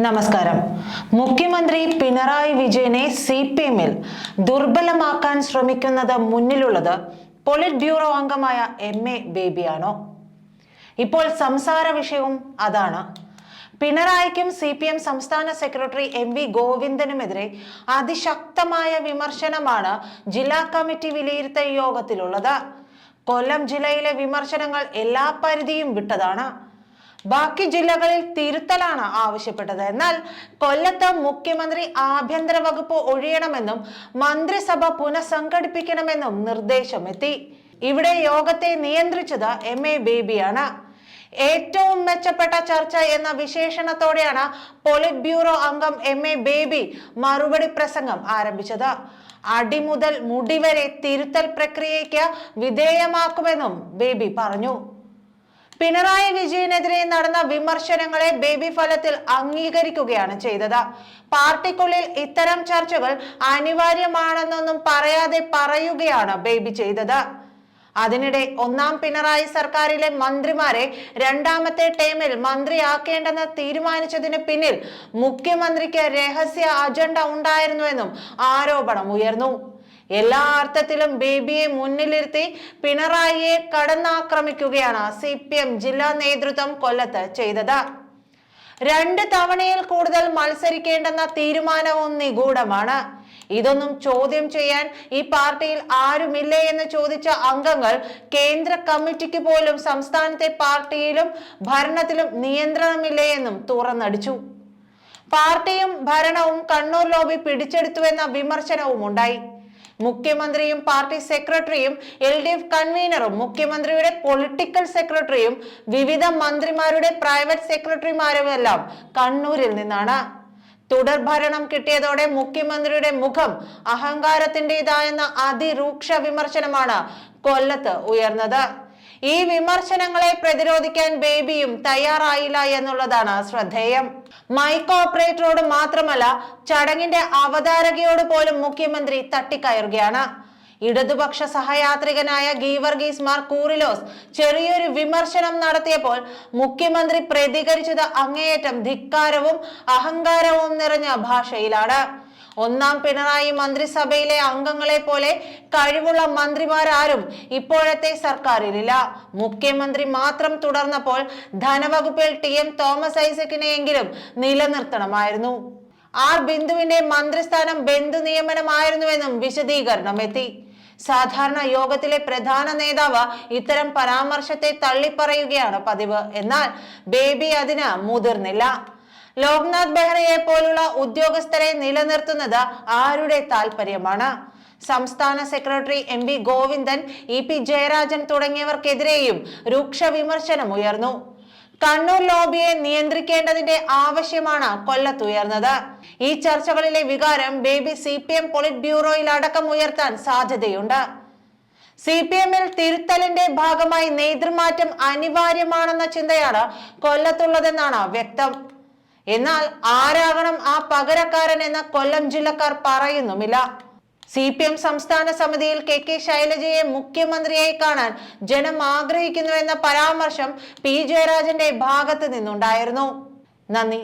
നമസ്കാരം. മുഖ്യമന്ത്രി പിണറായി വിജയനെ സി പി എമ്മിൽ ദുർബലമാക്കാൻ ശ്രമിക്കുന്നത് മുന്നിലുള്ളത് പൊളിറ്റ് ബ്യൂറോ അംഗമായ എം എ ബേബിയാണോ? ഇപ്പോൾ സംസാര വിഷയവും അതാണ്. പിണറായിക്കും സി പി എം സംസ്ഥാന സെക്രട്ടറി എം വി ഗോവിന്ദനുമെതിരെ അതിശക്തമായ വിമർശനമാണ് ജില്ലാ കമ്മിറ്റി വിലയിരുത്തൽ യോഗത്തിലുള്ളത്. കൊല്ലം ജില്ലയിലെ വിമർശനങ്ങൾ എല്ലാ പരിധിയും വിട്ടതാണ്. ബാക്കി ജില്ലകളിൽ തിരുത്തലാണ് ആവശ്യപ്പെട്ടത്. എന്നാൽ കൊല്ലത്ത് മുഖ്യമന്ത്രി ആഭ്യന്തര വകുപ്പ് ഒഴിയണമെന്നും മന്ത്രിസഭ പുനഃസംഘടിപ്പിക്കണമെന്നും നിർദ്ദേശമെത്തി ഇവിടെ യോഗത്തെ നിയന്ത്രിച്ചത് എം എ ബേബിയാണ്. ഏറ്റവും മെച്ചപ്പെട്ട ചർച്ച എന്ന വിശേഷണത്തോടെയാണ് പോളിറ്റ് ബ്യൂറോ അംഗം എം എ ബേബി മറുപടി പ്രസംഗം ആരംഭിച്ചത്. അടിമുതൽ മുടിവരെ തിരുത്തൽ പ്രക്രിയയ്ക്ക് വിധേയമാക്കുമെന്നും ബേബി പറഞ്ഞു. പിണറായി വിജയനെതിരെ നടന്ന വിമർശനങ്ങളെ ബേബി ഫലത്തിൽ അംഗീകരിക്കുകയാണ് ചെയ്തത്. പാർട്ടിക്കുള്ളിൽ ഇത്തരം ചർച്ചകൾ അനിവാര്യമാണെന്നൊന്നും പറയാതെ പറയുകയാണ് ബേബി ചെയ്തത്. അതിനിടെ ഒന്നാം പിണറായി സർക്കാരിലെ മന്ത്രിമാരെ രണ്ടാമത്തെ ടേമിൽ മന്ത്രിയാക്കേണ്ടെന്ന് തീരുമാനിച്ചതിന് പിന്നിൽ മുഖ്യമന്ത്രിക്ക് രഹസ്യ അജണ്ട ഉണ്ടായിരുന്നുവെന്നും ആരോപണം ഉയർന്നു. എല്ലാ അർത്ഥത്തിലും ബേബിയെ മുന്നിലിരുത്തി പിണറായിയെ കടന്നാക്രമിക്കുകയാണ് സി പി എം ജില്ലാ നേതൃത്വം കൊല്ലത്ത് ചെയ്തത്. രണ്ട് തവണയിൽ കൂടുതൽ മത്സരിക്കേണ്ടെന്ന തീരുമാനവും നിഗൂഢമാണ്. ഇതൊന്നും ചോദ്യം ചെയ്യാൻ ഈ പാർട്ടിയിൽ ആരുമില്ലേ എന്ന് ചോദിച്ച അംഗങ്ങൾ കേന്ദ്ര കമ്മിറ്റിക്ക് പോലും സംസ്ഥാനത്തെ പാർട്ടിയിലും ഭരണത്തിലും നിയന്ത്രണമില്ലേ എന്നും തുറന്നടിച്ചു. പാർട്ടിയും ഭരണവും കണ്ണൂർ ലോബി പിടിച്ചെടുത്തുവെന്ന വിമർശനവും ഉണ്ടായി. മുഖ്യമന്ത്രിയും പാർട്ടി സെക്രട്ടറിയും എൽ ഡി എഫ് കൺവീനറും മുഖ്യമന്ത്രിയുടെ പൊളിറ്റിക്കൽ സെക്രട്ടറിയും വിവിധ മന്ത്രിമാരുടെ പ്രൈവറ്റ് സെക്രട്ടറിമാരുമെല്ലാം കണ്ണൂരിൽ നിന്നാണ്. തുടർ ഭരണം കിട്ടിയതോടെ മുഖ്യമന്ത്രിയുടെ മുഖം അഹങ്കാരത്തിന്റെതായെന്ന അതിരൂക്ഷ വിമർശനമാണ് കൊല്ലത്ത് ഉയർന്നത്. ഈ വിമർശനങ്ങളെ പ്രതിരോധിക്കാൻ ബേബിയും തയ്യാറായില്ല എന്നുള്ളതാണ് ശ്രദ്ധേയം. മൈക്ക് ഓപ്പറേറ്ററോട് മാത്രമല്ല ചടങ്ങിന്റെ അവതാരകയോട് പോലും മുഖ്യമന്ത്രി തട്ടിക്കയറുകയാണ്. ഇടതുപക്ഷ സഹയാത്രികനായ ഗീവർഗീസ് മാർ കൂറിലോസ് ചെറിയൊരു വിമർശനം നടത്തിയപ്പോൾ മുഖ്യമന്ത്രി പ്രതികരിച്ചത് അങ്ങേയറ്റം ധിക്കാരവും അഹങ്കാരവും നിറഞ്ഞ ഭാഷയിലാണ്. ഒന്നാം പിണറായി മന്ത്രിസഭയിലെ അംഗങ്ങളെ പോലെ കഴിവുള്ള മന്ത്രിമാരാരും ഇപ്പോഴത്തെ സർക്കാരിലില്ല. മുഖ്യമന്ത്രി മാത്രം തുടർന്നപ്പോൾ ധനവകുപ്പിൽ ടി എം തോമസ് ഐസക്കിനെയെങ്കിലും നിലനിർത്തണമായിരുന്നു. ആർ ബിന്ദുവിന്റെ മന്ത്രിസ്ഥാനം ബന്ധു നിയമനമായിരുന്നുവെന്നും വിശദീകരണം എത്തി. സാധാരണ യോഗത്തിലെ പ്രധാന നേതാവ് ഇത്തരം പരാമർശത്തെ തള്ളിപ്പറയുകയാണ് പതിവ്. എന്നാൽ ബേബി അതിന് മുതിർന്നില്ല. ലോക്നാഥ് ബെഹ്റയെ പോലുള്ള ഉദ്യോഗസ്ഥരെ നിലനിർത്തുന്നത് ആരുടെ താല്പര്യമാണ് സംസ്ഥാന secretary M V Govindan E P Jayarajan തുടങ്ങിയവർക്കെതിരെയും രൂക്ഷ വിമർശനം ഉയർന്നു. കണ്ണൂർ ലോബിയെ നിയന്ത്രിക്കേണ്ടതിന്റെ ആവശ്യമാണ് കൊല്ലത്തുയർന്നത് ഈ ചർച്ചകളിലെ വികാരം Baby C P M polit ബ്യൂറോയിൽ അടക്കം ഉയർത്താൻ സാധ്യതയുണ്ട്. സി പി എമ്മിൽ തിരുത്തലിന്റെ ഭാഗമായി നേതൃമാറ്റം അനിവാര്യമാണെന്ന ചിന്തയാണ് കൊല്ലത്തുള്ളതെന്നാണ് വ്യക്തം. എന്നാൽ ആരാകണം ആ പകരക്കാരൻ എന്ന കൊല്ലം ജില്ലക്കാർ പറയുന്നുമില്ല. സി പി എം സംസ്ഥാന സമിതിയിൽ കെ കെ ശൈലജയെ മുഖ്യമന്ത്രിയായി കാണാൻ ജനം ആഗ്രഹിക്കുന്നുവെന്ന പരാമർശം പി ജയരാജന്റെ ഭാഗത്ത് നിന്നുണ്ടായിരുന്നു. നന്ദി.